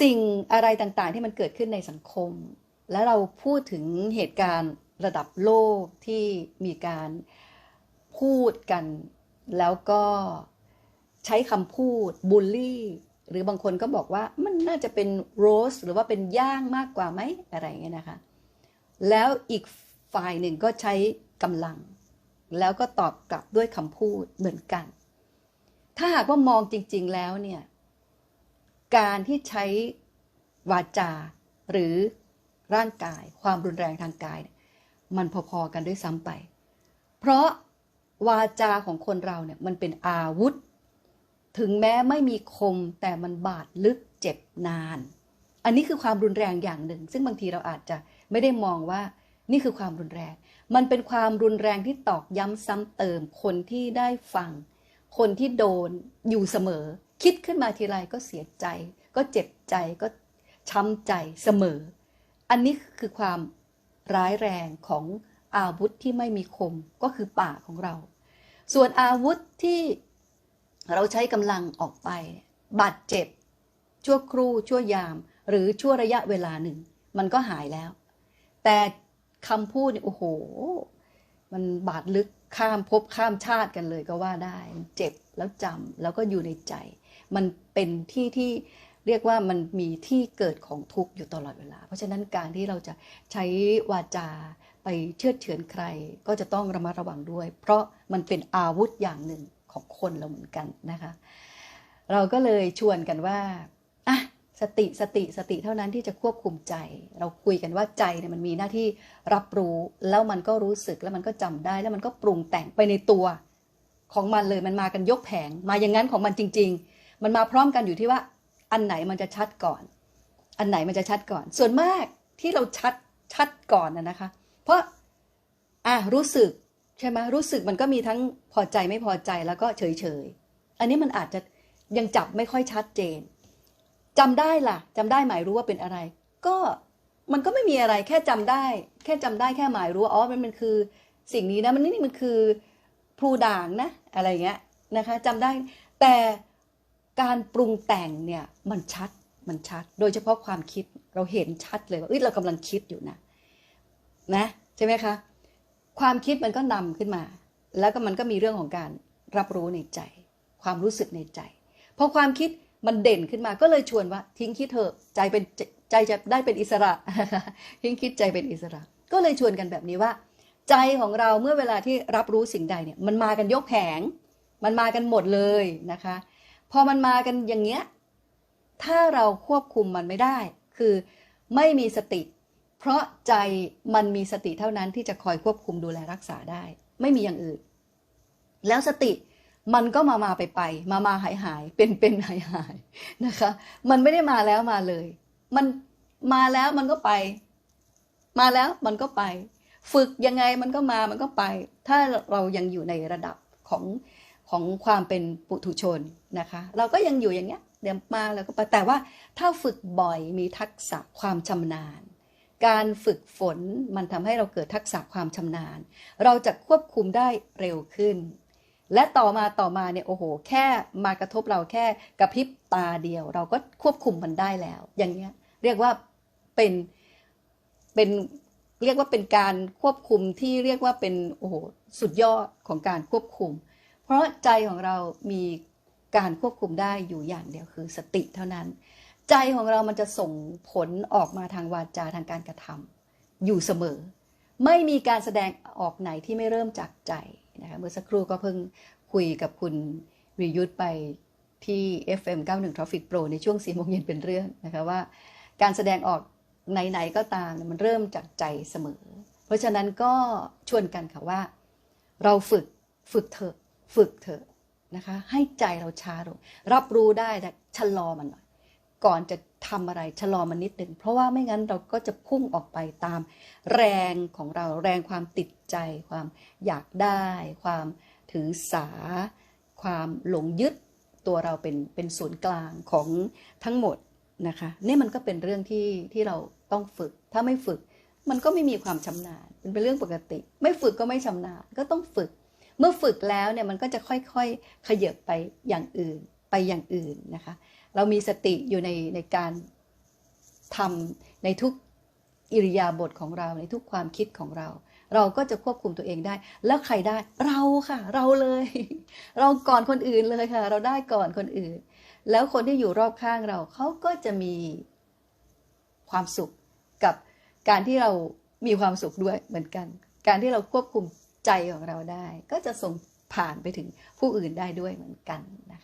สิ่งอะไรต่างๆที่มันเกิดขึ้นในสังคม และเราพูดถึงเหตุการณ์ระดับโลกที่มีการพูดกัน แล้วก็ใช้คำพูดบูลลี่ หรือบางคนก็บอกว่ามันน่าจะเป็นโรสหรือว่าเป็นย่างมากกว่าไหมอะไรเงี้ยนะคะ แล้วอีกฝ่ายหนึ่งก็ใช้กำลัง แล้วก็ตอบกลับด้วยคำพูดเหมือนกัน ถ้าหากว่ามองจริง ๆแล้วเนี่ย การที่ใช้วาจา หรือร่างกาย ความรุนแรงทางกายเนี่ยมันพอๆกันด้วยซ้ำไป เพราะวาจาของคนเราเนี่ยมันเป็นอาวุธ ถึงแม้ไม่มีคมแต่มันบาดลึกเจ็บนาน อันนี้คือความรุนแรงอย่างหนึ่ง ซึ่งบางทีเราอาจจะไม่ได้มองว่านี่คือความรุนแรง มันเป็นความรุนแรงที่ตอกย้ำซ้ำเติมคนที่ได้ฟัง คนที่โดนอยู่เสมอ คิดขึ้นมาทีไรก็เสียใจ ก็เจ็บใจก็ช้ำใจเสมอ อันนี้คือความร้ายแรงของอาวุธที่ไม่มีคมก็คือปากของเรา ส่วนอาวุธที่เราใช้กำลังออกไป บาดเจ็บ ชั่วครู่ชั่วยาม หรือชั่วระยะเวลาหนึ่ง มันก็หายแล้ว แต่คำพูดเนี่ยโอ้โห มันบาดลึก ข้ามภพข้ามชาติกันเลยก็ว่าได้มันเจ็บแล้วจำแล้วก็อยู่ในใจ มันเป็นที่ที่เรียกว่ามันมีที่เกิดของทุกข์อยู่ตลอดเวลา เพราะฉะนั้นการที่เราจะใช้วาจาไปเชื่อเฉือนใคร ก็จะต้องระมัดระวังด้วย เพราะมันเป็นอาวุธอย่างหนึ่งของคนเราเหมือนกันนะคะ เราก็เลยชวนกันว่า สติสติสติเท่านั้นที่จะควบคุมใจ เราคุยกันว่าใจเนี่ยมันมีหน้าที่รับรู้แล้วมันก็รู้สึกแล้วมันก็จำได้ แล้วมันก็ปรุงแต่งไปในตัวของมันเลยมันมากันยกแผง มาอย่างนั้นของมันจริง ๆ มันมาพร้อมกันอยู่ที่ว่า อันไหนมันจะชัดก่อน อันไหนมันจะชัดก่อน ส่วนมากที่เราชัดชัดก่อนนะนะคะ เพราะอะรู้สึกใช่ไหมรู้สึกมันก็มีทั้งพอใจไม่พอใจแล้วก็เฉยเฉยอันนี้มันอาจจะยังจับไม่ค่อยชัดเจน จำได้ล่ะจำได้หมายรู้ว่าเป็นอะไร ก็มันก็ไม่มีอะไรแค่จำได้ แค่จำได้แค่หมายรู้อ๋อมันมันคือสิ่งนี้นะมันนี่มันคือพลูด่างนะ อะไรเงี้ยนะคะจำได้แต่การปรุงแต่งเนี่ยมันชัดมันชัด โดยเฉพาะความคิดเราเห็นชัดเลยว่าเอ้ยเรากำลังคิดอยู่นะนะใช่ไหมคะความคิดมันก็นำขึ้นมา แล้วก็มันก็มีเรื่องของการรับรู้ในใจ ความรู้สึกในใจพอความคิด มันเด่นขึ้นมาก็เลยชวนว่า ทิ้งคิดเถอะใจเป็นใจจะได้เป็นอิสระ ทิ้งคิดใจเป็นอิสระ ก็เลยชวนกันแบบนี้ว่า ใจของเราเมื่อเวลาที่รับรู้สิ่งใดเนี่ย มันมากันยกแผง มันมากันหมดเลยนะคะ พอมันมากันอย่างเงี้ยถ้าเราควบคุมมันไม่ได้ คือไม่มีสติ เพราะใจมันมีสติเท่านั้นที่จะคอยควบคุมดูแลรักษาได้ ไม่มีอย่างอื่น แล้วสติ มันก็มามาไปไปมามาหายหายเป็นเป็นหายหายนะคะ มันไม่ได้มาแล้วมาเลย มันมาแล้วมันก็ไป มาแล้วมันก็ไป ฝึกยังไงมันก็มามันก็ไป ถ้าเรายังอยู่ในระดับของของความเป็นปุถุชนนะคะ เราก็ยังอยู่อย่างเงี้ยเดี๋ยวมาแล้วก็ไปแต่ว่าถ้าฝึกบ่อยมีทักษะความชำนาญ การฝึกฝนมันทำให้เราเกิดทักษะความชำนาญ เราจะควบคุมได้เร็วขึ้น และต่อมาต่อมาเนี่ยโอ้โห แค่มากระทบเราแค่กระพริบตาเดียว เราก็ควบคุมมันได้แล้ว อย่างเงี้ยเรียกว่าเป็นเป็นเรียกว่าเป็นการควบคุมที่เรียกว่าเป็นโอ้โหสุดยอดของการควบคุม เพราะใจของเรามีการควบคุมได้อยู่อย่างเดียวคือสติเท่านั้น ใจของเรามันจะส่งผลออกมาทางวาจาทางการกระทำอยู่เสมอ ไม่มีการแสดงออกไหนที่ไม่เริ่มจากใจ นะคะเมื่อสักครู่ก็เพิ่งคุยกับคุณวิยุทธไปที่ FM 91 Traffic Pro ในช่วง4โมงเย็นเป็นเรื่องนะคะว่า การแสดงออกไหนๆก็ตามมันเริ่มจากใจเสมอ เพราะฉะนั้นก็ชวนกันค่ะว่า เราฝึกฝึกเถอะฝึกเถอะนะคะให้ใจเราช้าลงรับรู้ได้แต่ชะลอมันหน่อย ก่อนจะ ทำอะไรชะลอมันนิดหนึ่งเพราะว่าไม่งั้นเราก็จะพุ่งออกไปตามแรงของเราแรงความติดใจ ความอยากได้ ความถือสา ความหลงยึดตัวเราเป็นเป็นศูนย์กลางของทั้งหมดนะคะนี่มันก็เป็นเรื่องที่ที่เราต้องฝึก ถ้าไม่ฝึกมันก็ไม่มีความชำนาญเป็นเรื่องปกติ ไม่ฝึกก็ไม่ชำนาญก็ต้องฝึก เมื่อฝึกแล้วเนี่ยมันก็จะค่อยๆขยับไปอย่างอื่น ไปอย่างอื่นนะคะ เรามีสติอยู่ในในการทำในทุกอิริยาบถของเราในทุกความคิดของเรา เราก็จะควบคุมตัวเองได้ แล้วใครได้เราค่ะ เราเลย เราก่อนคนอื่นเลยค่ะ เราได้ก่อนคนอื่น แล้วคนที่อยู่รอบข้างเราเขาก็จะมีความสุขกับการที่เรามีความสุขด้วยเหมือนกัน การที่เราควบคุมใจของเราได้ ก็จะส่งผ่านไปถึงผู้อื่นได้ด้วยเหมือนกันนะคะ